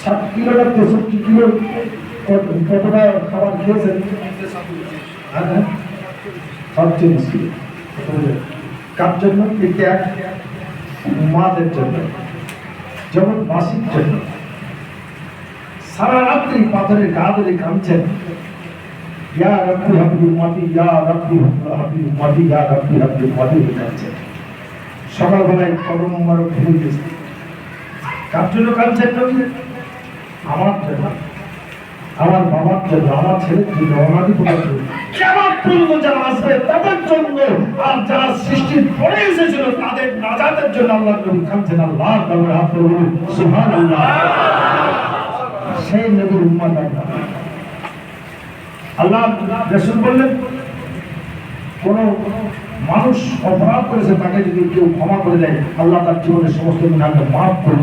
ষাট কিলো তেষট্টি কিলো কতটা খাবার খেয়েছেন? হ্যাঁ, হ্যাঁ। সাতচল্লিশ কিলো। কার জন্য? এই ত্যাগ মাদের জন্য। যেমন বাসির জন্য। সারা রাত্রি পাথরের গা ধরে কাঁদছেন। ইয়া রব্বি হাবলি মাটি ইয়া রব্বি হাবলি মাটি ইয়া রব্বি হাবলি মাটি কাঁদছেন সকালবেলায় কদম মারো ফিরে গেছে। কার জন্য কাঁদছেন নবী আমার জন্য আমার বাবার জন্য আমার ছেলের জন্য জন্য কেমন পূর্ব যারা আসবে তাদের জন্য আর যারা সৃষ্টির পরে এসেছিল, তাদের নাজাতের জন্য আল্লাহ নবী কাঁদছেন, আল্লাহ হাত করে বলুন, সুবহানাল্লাহ। সেই নবীর আমরা আল্লাহ রসুল বললেন, কোন মানুষ অপরাধ করেছে, তাকে যদি কেউ ক্ষমা করে দেয়, আল্লাহ তার জীবনের সমস্ত গুণাকে মাফ করে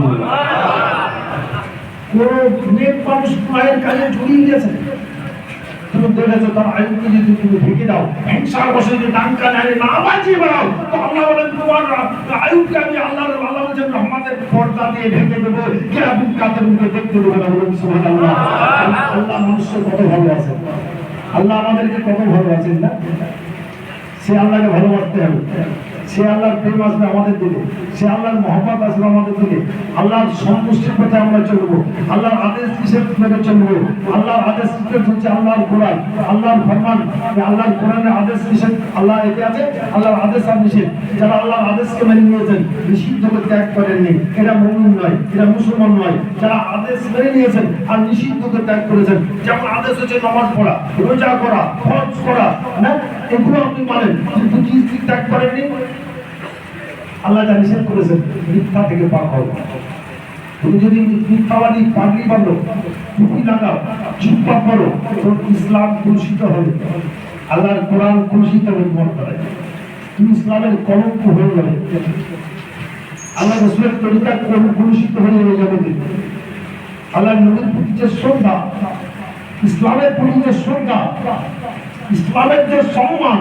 মানুষ মায়ের কাজে জড়িয়ে গেছে? তুমি দেখেছ তার আয়ুকে যদি তুমি ঢেকে দাও? হিংসার বসে যদি ডাঙ্কা না বেড়াও, তো আল্লাহ বলেন, তোমার আমি আল্লাহ বলছেন রহমানের পর্দা দিয়ে ঢেকে দেবো। দেখতে দেবে না বলুন আল্লাহ মানুষকে কত ভালো আল্লাহ আমাদেরকে কত ভালো আছেন না? সে আল্লাহকে ভালোবাসতে হবে। সে আল্লাহর প্রেম আসবে আমাদের দিকে। সে আল্লাহর মহব্বত আসবে আমাদের দিকে। আল্লাহর সন্তুষ্টির পথে আমরা চলবো। আল্লাহর আদেশ কিসের মেনে চলবো? আল্লাহর আদেশ হচ্ছে আল্লাহর কোরআন? আল্লাহর ফরমান? আল্লাহর কোরআনের আদেশ নিষেধ আল্লাহ এতে আছে? আল্লাহর আদেশ আর নিষেধ। যারা আল্লাহর আদেশকে মেনে নিয়েছেন নিষিদ্ধকে ত্যাগ করেননি। এরা মুমিন নয়, এরা মুসলমান নয়। যারা আদেশ মেনে নিয়েছেন আর নিষিদ্ধকে ত্যাগ করেছেন, যেমন আদেশ হচ্ছে নামাজ পড়া, রোজা করা, হজ করা না এগুলো আপনি মানেন। কিন্তু কি কি ত্যাগ করেননি? আল্লাহ যা নিষেধ করেছেন, মিথ্যা থেকে পাক হও তুমি যদি মিথ্যাবাদী পাগড়ি বাঁধো টুপি লাগাও চুপ্পা করো তো ইসলাম কলুষিত হবে। আল্লাহর কোরআন কলুষিত হবে তোমার দ্বারাই। তুমি ইসলামের কলঙ্ক হয়ে যাবে। আল্লাহ রসুলের তরিকা কলুষিত হয়ে যাবে জগতে। আল্লাহ নবীর প্রতি যে শ্রদ্ধা, ইসলামের প্রতি যে শ্রদ্ধা ইসলামের যে সম্মান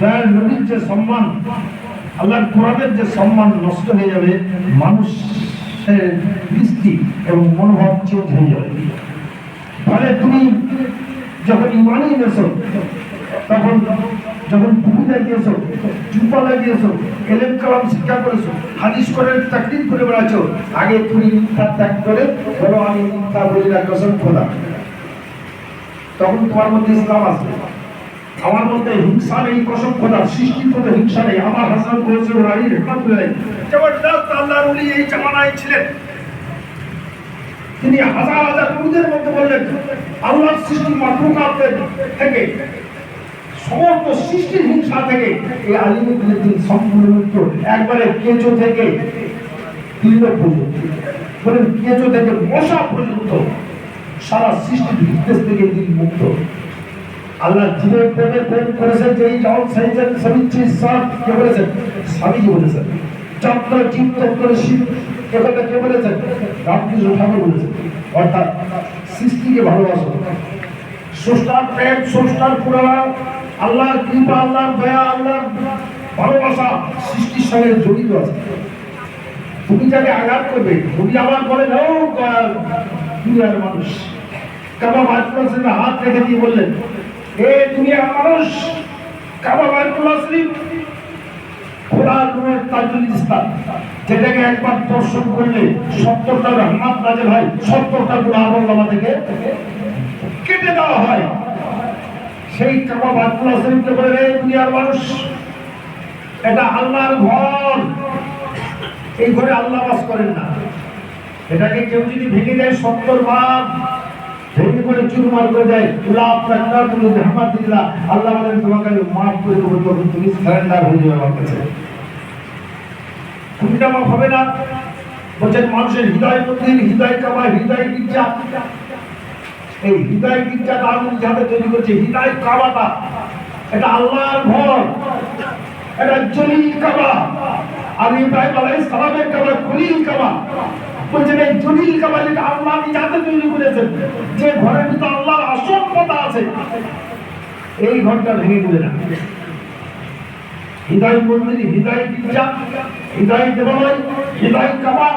তার নবীর যে সম্মান, আল্লাহর কোরআনের যে সম্মান নষ্ট হয়ে যাবে, মানুষের দৃষ্টি এবং মনোভাব চেঞ্জ হয়ে যাবে। ফলে তুমি যখন ইমানই নেছো, তখন যখন টুপি লাগিয়েছো চুপা লাগিয়েছো এলেম কালাম শিক্ষা করেছ, হাদিস করে চাকরি করে বেড়াচ্ছো, আগে তুমি মিথ্যা ত্যাগ করে, বলো, আমি মিথ্যা বলি না, কসম খোদা। তখন তোমার মধ্যে ইসলাম আসবে। আমার মধ্যে হিংসা নেই খোদা সৃষ্টির মধ্যে হিংসা নেই। আমার হাসান করেছে রানী, রহমাতুল্লাহ। জবরদস্ত আল্লাহর ওলি এই জামানায় ছিলেন। তিনি হাজার হাজার নবীদের মধ্যে বললেন আল্লাহর সৃষ্টি মাতৃকাতের থেকে, সমস্ত সৃষ্টির হিংসা থেকে এই আলিমুদ্দিনের দিন সম্পূর্ণ একবারে কেঁচো থেকে তীর্ণ পর্যন্ত। বলেন, কেঁচো থেকে মশা পর্যন্ত সারা সৃষ্টির বিদ্বেষ থেকে তিনি মুক্ত। আল্লাহ জীবের প্রেমে প্রেম করেছেন যে কে বলেছেন? স্বামীজি বলেছেন। চন্দ্র জীব চন্দ্র শিব এভাবে কে বলেছেন? রামকৃষ্ণ ঠাকুর বলেছেন। অর্থাৎ সৃষ্টিকে ভালোবাসো। স্রষ্টার প্রেম, স্রষ্টার পুরানা আল্লাহর কৃপা, আল্লাহর দয়া ভালোবাসা সৃষ্টির সঙ্গে জড়িত আছে। তুমি যাকে আঘাত করবে, তুমি আবার বলে, ও দুনিয়ার মানুষ। কাবা মাইক্রোসের হাত রেখে দিয়ে বললেন, এ দুনিয়ার মানুষ, কাবা যেটাকে একবার দর্শন করলে থেকে কেটে দেওয়া হয়। সেই কাবা বলে মানুষ, এটা আল্লাহর ঘর। এই ঘরে আল্লাহ বাস করেন না। এটাকে কেউ যদি ভেঙে দেয় সত্তর বার ভেঙে করে চুরমার করে দেয় টাকা তুমি দিলা, আল্লাহ তোমাকে আমি মাফ করে দেবো তখন তুমি সারেন্ডার হয়ে যাবে আমার কাছে। তুমিটা মাফ হবে না। বলছেন, মানুষের হৃদয় মন্দির হৃদয় কামা হৃদয় গির্জা। এই হৃদয় গির্জাটা তৈরি করছে, হৃদয় কাবাটা। এটা আল্লাহর ঘর। এটা জলিল কাবা। আর ইব্রাহিম সালামের কাবা, খলিল কাবা। বলছেন এই জলিল কাবা যেটা আল্লাহ তৈরি করেছেন যে ঘরের ভিতরে আল্লাহর আছে, এই ঘরটা ভেঙে না হৃদয় মন্দির, হৃদয় হৃদয় দেবালয়, হৃদয় কাবা,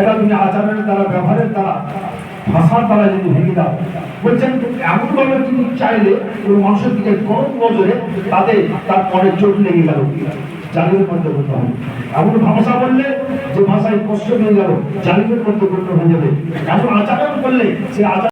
এটা তুমি দ্বারা, ব্যবহারের দ্বারা, ভাষার দ্বারা যদি ভেঙে দাও, বলছেন এমন ভাবে তুমি চাইলে কোনো মানুষের দিকে গরম নজরে তাতে তার মনে চোট লেগে গেল। জালিমের মধ্যে করতে হবে। এমন ভাষা বললে যে ভাষায় কষ্ট হয়ে গেল জালিমের মধ্যে হয়ে যাবে। এমন আচরণ করলে সে আচার